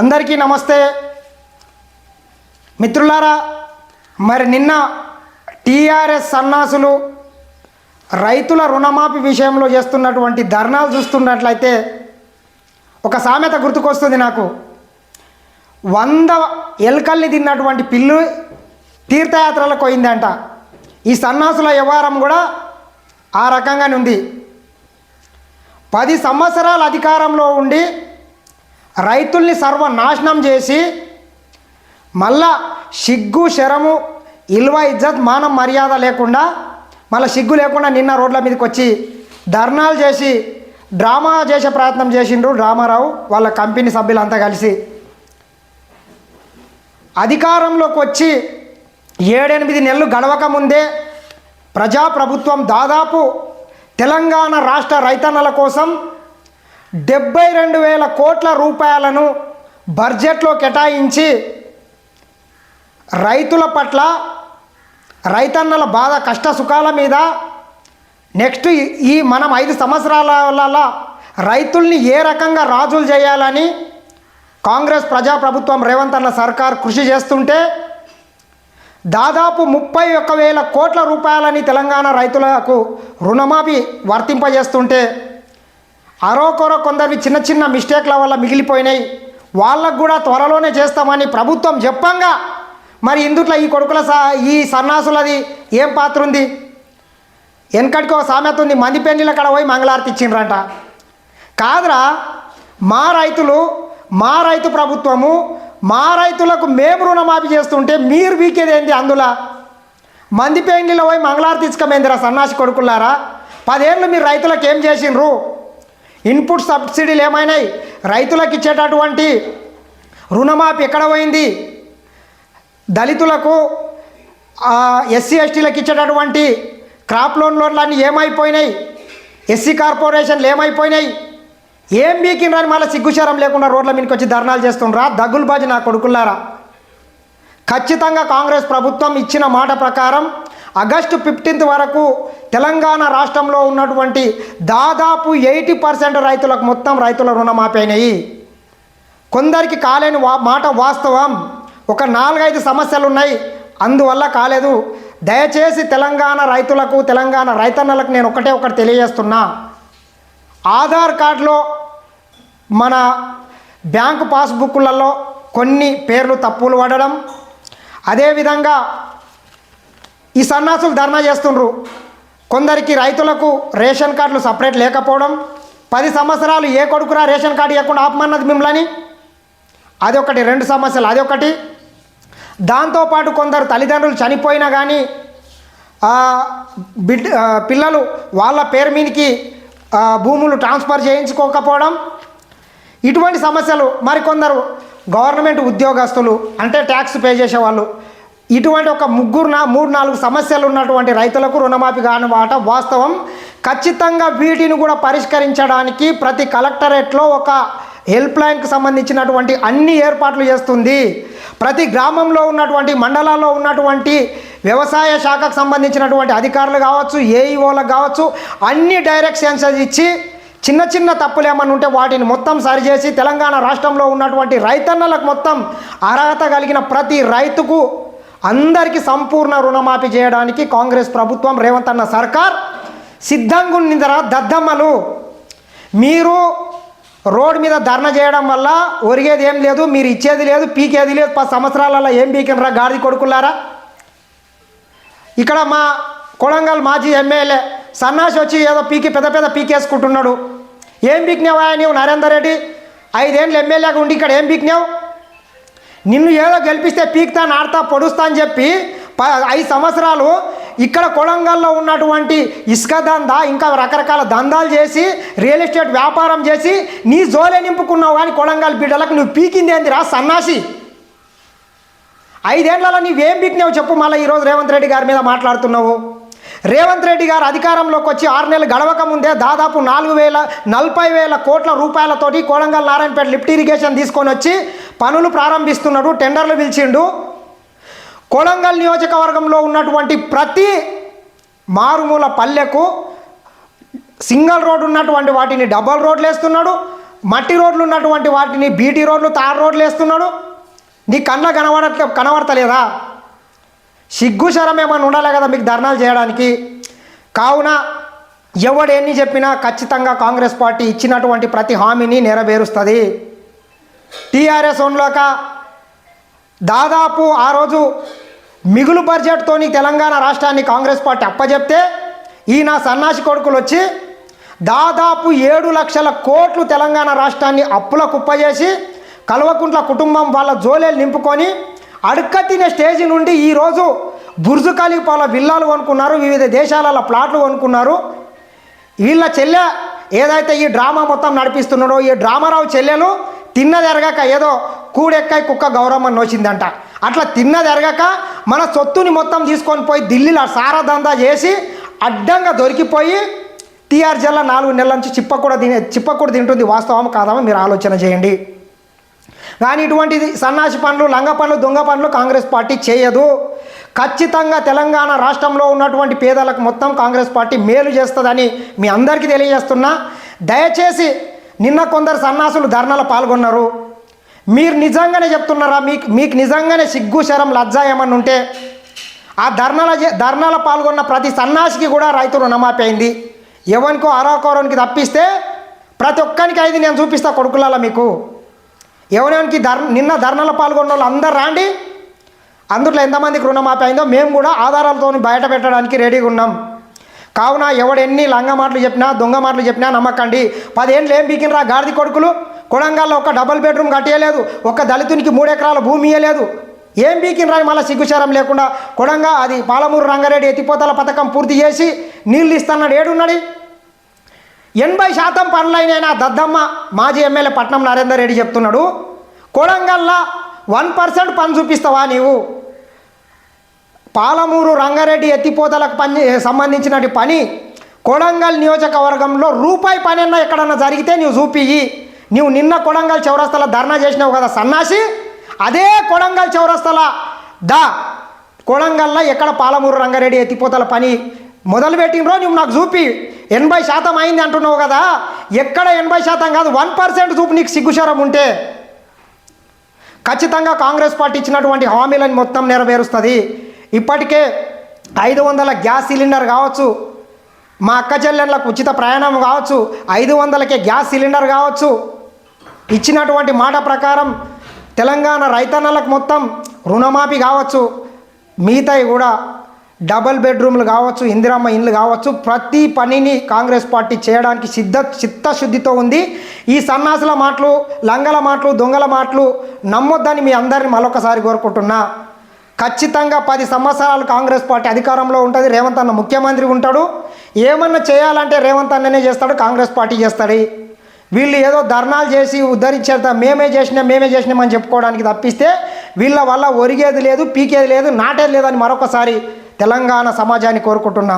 అందరికీ నమస్తే. మిత్రులారా మరి నిన్న టీఆర్ఎస్ సన్నాసులు రైతుల రుణమాఫీ విషయంలో చేస్తున్నటువంటి ధర్నాలు చూస్తున్నట్లయితే ఒక సామెత గుర్తుకొస్తుంది నాకు. వంద ఎలుకల్ని తిన్నటువంటి పిల్లు తీర్థయాత్రలకు పోయిందంట. ఈ సన్నాసుల వ్యవహారం కూడా ఆ రకంగానే ఉంది. పది సంవత్సరాల అధికారంలో ఉండి రైతుల్ని సర్వనాశనం చేసి మళ్ళా సిగ్గు శరము ఇల్వ ఇజ్జత్ మానం మర్యాద లేకుండా మళ్ళీ సిగ్గు లేకుండా నిన్న రోడ్ల మీదకి వచ్చి ధర్నాలు చేసి డ్రామా చేసే ప్రయత్నం చేసిండ్రు రామారావు వాళ్ళ కంపెనీ సభ్యులంతా కలిసి. అధికారంలోకి వచ్చి ఏడెనిమిది నెలలు గడవక ముందే ప్రజాప్రభుత్వం దాదాపు తెలంగాణ రాష్ట్ర రైతన్నల కోసం డెబ్బై రెండు వేల కోట్ల రూపాయలను బడ్జెట్లో కేటాయించి రైతుల పట్ల రైతన్నల బాధ కష్ట సుఖాల మీద నెక్స్ట్ ఈ- మనం ఐదు సంవత్సరాల రైతుల్ని ఏ రకంగా రాజులు చేయాలని కాంగ్రెస్ ప్రజాప్రభుత్వం రేవంత్ అన్న సర్కార్ కృషి చేస్తుంటే దాదాపు ముప్పై ఒక్క వేల కోట్ల రూపాయలని తెలంగాణ రైతులకు రుణమాఫీ వర్తింపజేస్తుంటే అరోకొర కొందరు చిన్న చిన్న మిస్టేక్ల వల్ల మిగిలిపోయినాయి. వాళ్ళకు కూడా త్వరలోనే చేస్తామని ప్రభుత్వం చెప్పంగా. మరి ఇందుట్లో ఈ కొడుకుల సా ఈ సన్నాసులది ఏం పాత్ర ఉంది? వెనకటికి ఒక సామెత ఉంది మంది పెళ్ళిల కడ పోయి మంగళారతి ఇచ్చిండ్రంట. కాదురా మా రైతులు మా రైతు ప్రభుత్వము మా రైతులకు మేము రుణమాఫీ చేస్తుంటే మీరు వీకేది అందులా అందులో? మంది పెండ్లిలో పోయి మంగళారతి ఇచ్చుకమేందిరా సన్నాసి కొడుకులారా పదేళ్ళు మీరు రైతులకు ఏం చేసిండ్రు? ఇన్పుట్ సబ్సిడీలు ఏమైనాయి? రైతులకు ఇచ్చేటటువంటి రుణమాఫీ ఎక్కడ పోయింది? దళితులకు ఎస్సీ ఎస్టీలకు ఇచ్చేటటువంటి క్రాప్ లోన్ లోన్లన్నీ ఏమైపోయినాయి? ఎస్సీ కార్పొరేషన్లు ఏమైపోయినాయి? ఏం బీకినరని మళ్ళీ సిగ్గుచారం లేకుండా రోడ్ల మీదకి వచ్చి ధర్నాలు చేస్తుండ్రా? దగ్గులబాజీ నా కొడుకులారా ఖచ్చితంగా కాంగ్రెస్ ప్రభుత్వం ఇచ్చిన మాట ప్రకారం ఆగస్టు ఫిఫ్టీన్త్ వరకు తెలంగాణ రాష్ట్రంలో ఉన్నటువంటి దాదాపు ఎయిటీ పర్సెంట్ రైతులకు మొత్తం రైతుల రుణమాఫీ అయినాయి. కొందరికి కాలేని వా మాట వాస్తవం. ఒక నాలుగైదు సమస్యలు ఉన్నాయి అందువల్ల కాలేదు. దయచేసి తెలంగాణ రైతులకు తెలంగాణ రైతన్నలకు నేను ఒకటే ఒకటి తెలియజేస్తున్నా. ఆధార్ కార్డులో మన బ్యాంకు పాస్బుక్లలో కొన్ని పేర్లు తప్పులు పడడం. అదేవిధంగా ఈ సన్నాసులు ధర్నా చేస్తుండ్రు. కొందరికి రైతులకు రేషన్ కార్డులు సపరేట్ లేకపోవడం పది సంవత్సరాలు ఏ కొడుకురా రేషన్ కార్డు ఇవ్వకుండా ఆపమన్నది మిమ్మల్ని? అదొకటి రెండు సమస్యలు. అదొకటి దాంతోపాటు కొందరు తల్లిదండ్రులు చనిపోయినా కానీ బిడ్ పిల్లలు వాళ్ళ పేరు మీదకి భూములు ట్రాన్స్ఫర్ చేయించుకోకపోవడం ఇటువంటి సమస్యలు మరికొందరు గవర్నమెంట్ ఉద్యోగస్తులు అంటే ట్యాక్స్ పే చేసేవాళ్ళు ఇటువంటి ఒక ముగ్గురు నా మూడు నాలుగు సమస్యలు ఉన్నటువంటి రైతులకు రుణమాఫీ కాని వాస్తవం ఖచ్చితంగా వీటిని కూడా పరిష్కరించడానికి ప్రతి కలెక్టరేట్లో ఒక హెల్ప్ లైన్కి సంబంధించినటువంటి అన్ని ఏర్పాట్లు చేస్తుంది. ప్రతి గ్రామంలో ఉన్నటువంటి మండలాల్లో ఉన్నటువంటి వ్యవసాయ శాఖకు సంబంధించినటువంటి అధికారులు కావచ్చు ఏఈఓలకు కావచ్చు అన్ని డైరెక్షన్స్ ఇచ్చి చిన్న చిన్న తప్పులు ఏమన్నా ఉంటే వాటిని మొత్తం సరిచేసి తెలంగాణ రాష్ట్రంలో ఉన్నటువంటి రైతన్నలకు మొత్తం అర్హత కలిగిన ప్రతి రైతుకు అందరికీ సంపూర్ణ రుణమాఫీ చేయడానికి కాంగ్రెస్ ప్రభుత్వం రేవంత్ అన్న సర్కార్ సిద్ధంగా ఉండిందరా దద్దమ్మలు. మీరు రోడ్డు మీద ధర్నా చేయడం వల్ల ఒరిగేది ఏం లేదు మీరు ఇచ్చేది లేదు పీకేది లేదు పది సంవత్సరాలలో ఏం పీకినరా గాడిది కొడుకులారా ఇక్కడ మా కొడంగల్ మాజీ ఎమ్మెల్యే సన్నాసి వచ్చి ఏదో పీకి పెద్ద పెద్ద పీకేసుకుంటున్నాడు. ఏం పీకినావా నీవు నరేందర్ రెడ్డి? ఐదేళ్ళు ఎమ్మెల్యేగా ఉండి ఇక్కడ ఏం పీకినావు? నిన్ను ఏదో గెలిపిస్తే పీక్తా నాడతా పొడుస్తా అని చెప్పి ప ఐదు సంవత్సరాలు ఇక్కడ కొడంగల్లో ఉన్నటువంటి ఇసుక దందా ఇంకా రకరకాల దందాలు చేసి రియల్ ఎస్టేట్ వ్యాపారం చేసి నీ జోలే నింపుకున్నావు కానీ కొడంగల్ బిడ్డలకు నువ్వు పీకింది ఏందిరా సన్నాసి? ఐదేళ్ళలో నీవేం పీకినావు చెప్పు మళ్ళీ ఈరోజు రేవంత్ రెడ్డి గారి మీద మాట్లాడుతున్నావు. రేవంత్ రెడ్డి గారు అధికారంలోకి వచ్చి ఆరు నెలలు గడవక ముందే దాదాపు నాలుగు వేల నలభై వేల కోట్ల రూపాయలతోటి కోడంగల్ నారాయణపేట లిఫ్ట్ ఇరిగేషన్ తీసుకొని వచ్చి పనులు ప్రారంభిస్తున్నాడు టెండర్లు పిలిచిండు. కొడంగల్ నియోజకవర్గంలో ఉన్నటువంటి ప్రతి మారుమూల పల్లెకు సింగిల్ రోడ్డు ఉన్నటువంటి వాటిని డబల్ రోడ్లు వేస్తున్నాడు మట్టి రోడ్లు ఉన్నటువంటి వాటిని బీటీ రోడ్లు తార్ రోడ్లు వేస్తున్నాడు. నీ కళ్ళ కనబడట్లే కనబడతలేదా? సిగ్గు శరం ఏమైనా ఉండాలి కదా మీకు ధర్నాలు చేయడానికి? కావున ఎవడు ఎన్ని చెప్పినా ఖచ్చితంగా కాంగ్రెస్ పార్టీ ఇచ్చినటువంటి ప్రతి హామీని నెరవేరుస్తుంది. టీఆర్ఎస్ ఓన్లోక దాదాపు ఆ రోజు మిగులు బడ్జెట్తోని తెలంగాణ రాష్ట్రాన్ని కాంగ్రెస్ పార్టీ అప్పచెప్తే ఈయన సన్నాసి కొడుకులు వచ్చి దాదాపు ఏడు లక్షల కోట్లు తెలంగాణ రాష్ట్రాన్ని అప్పుల కుప్పజేసి కల్వకుంట్ల కుటుంబం వాళ్ళ జోలేలు నింపుకొని అడుక్క తినే స్టేజ్ నుండి ఈరోజు బుర్జు ఖలీఫాల విల్లాలు కొనుక్కున్నారు వివిధ దేశాలలో ప్లాట్లు కొనుక్కున్నారు. వీళ్ళ చెల్లె ఏదైతే ఈ డ్రామా మొత్తం నడిపిస్తున్నాడో ఈ డ్రామారావు చెల్లెలు తిన్నది ఏదో కూడెక్కాయి కుక్క గౌరవం నోచిందంట. అట్లా తిన్నది మన సొత్తుని మొత్తం తీసుకొని పోయి ఢిల్లీలో సారదందా చేసి అడ్డంగా దొరికిపోయి టీఆర్ జిల్లా నాలుగు నెలల నుంచి చిప్ప కూడా తినే చిప్ప కూడా తింటుంది వాస్తవం కాదామో మీరు ఆలోచన చేయండి. కానీ ఇటువంటిది సన్నాసి పనులు లంగ పనులు దొంగ పనులు కాంగ్రెస్ పార్టీ చేయదు. ఖచ్చితంగా తెలంగాణ రాష్ట్రంలో ఉన్నటువంటి పేదలకు మొత్తం కాంగ్రెస్ పార్టీ మేలు చేస్తుందని మీ అందరికీ తెలియజేస్తున్నా. దయచేసి నిన్న కొందరు సన్నాసులు ధర్నాలో పాల్గొన్నారు. మీరు నిజంగానే చెప్తున్నారా? మీకు మీకు నిజంగానే సిగ్గు శరం లజ్జ ఏమన్నా ఉంటే ఆ ధర్నాల ధర్నాల పాల్గొన్న ప్రతి సన్నాసికి కూడా రైతు రుణమాఫీ అయింది ఎవరికో అరాకోరానికి తప్పిస్తే ప్రతి ఒక్కరికి అయింది నేను చూపిస్తా కొడుకులలో మీకు. ఎవరికి ధర్ నిన్న ధర్నాలో పాల్గొన్న వాళ్ళు అందరు రాండి. అందులో ఎంతమందికి రుణమాఫీ అయిందో మేము కూడా ఆధారాలతో బయట పెట్టడానికి రెడీగా ఉన్నాం. కావున ఎవడెన్ని లంగ మాటలు చెప్పినా దొంగ మాటలు చెప్పినా నమ్మకండి. పదేళ్ళు ఏం బీకినరా గాడిది కొడుకులు? కొడంగల్లో ఒక డబుల్ బెడ్రూమ్ కట్టేయలేదు ఒక దళితునికి మూడు ఎకరాల భూమి ఇయ్యలేదు. ఏం బీకినరా మళ్ళీ సిగ్గుచారం లేకుండా? కొడంగా అది పాలమూరు రంగారెడ్డి ఎత్తిపోతల పథకం పూర్తి చేసి నీళ్ళు ఇస్తాన్నాడు. ఏడున్నాడు? ఎనభై శాతం పనులైన దద్దమ్మ మాజీ ఎమ్మెల్యే పట్నం నరేందర్ రెడ్డి చెప్తున్నాడు. కొడంగల్లా వన్ పర్సెంట్ పని చూపిస్తావా నీవు? పాలమూరు రంగారెడ్డి ఎత్తిపోతలకు పని సంబంధించినటి పని కొడంగల్ నియోజకవర్గంలో రూపాయి పని అన్నా ఎక్కడన్నా జరిగితే నువ్వు చూపియి నువ్వు నిన్న కొడంగల్ చౌరస్తల ధర్నా చేసినావు కదా సన్నాసి? అదే కొడంగల్ చౌరస్తల దా కొడంగల్లో ఎక్కడ పాలమూరు రంగారెడ్డి ఎత్తిపోతల పని మొదలుపెట్టినరో నువ్వు నాకు చూపి. ఎనభై శాతం అయింది అంటున్నావు కదా ఎక్కడ ఎనభై శాతం కాదు వన్ పర్సెంట్ చూపు నీకు సిగ్గుశరం ఉంటే. ఖచ్చితంగా కాంగ్రెస్ పార్టీ ఇచ్చినటువంటి హామీలను మొత్తం నెరవేరుస్తుంది. ఇప్పటికే ఐదు వందల గ్యాస్ సిలిండర్ కావచ్చు మా అక్క చెల్లెళ్ళకు ఉచిత ప్రయాణం కావచ్చు ఐదు వందలకే గ్యాస్ సిలిండర్ కావచ్చు. ఇచ్చినటువంటి మాట ప్రకారం తెలంగాణ రైతన్నలకు మొత్తం రుణమాఫీ కావచ్చు. మిగతాయి కూడా డబల్ బెడ్రూమ్లు కావచ్చు ఇందిరమ్మ ఇండ్లు కావచ్చు ప్రతి పనిని కాంగ్రెస్ పార్టీ చేయడానికి సిద్ధ చిత్తశుద్ధితో ఉంది. ఈ సన్నాసుల మాటలు లంగల మాటలు దొంగల మాటలు నమ్మొద్దని మీ అందరిని మరొకసారి కోరుకుంటున్నా. ఖచ్చితంగా పది సంవత్సరాలు కాంగ్రెస్ పార్టీ అధికారంలో ఉంటుంది. రేవంత్ అన్న ముఖ్యమంత్రి ఉంటాడు. ఏమన్నా చేయాలంటే రేవంత్ అన్ననే చేస్తాడు కాంగ్రెస్ పార్టీ చేస్తాడు. వీళ్ళు ఏదో ధర్నాలు చేసి ఉద్ధరించేత మేమే చేసినాం మేమే చేసినామని చెప్పుకోవడానికి తప్పిస్తే వీళ్ళ వల్ల ఒరిగేది లేదు పీకేది లేదు నాటేది లేదని మరొకసారి తెలంగాణ సమాజాన్ని కోరుకుంటున్నా.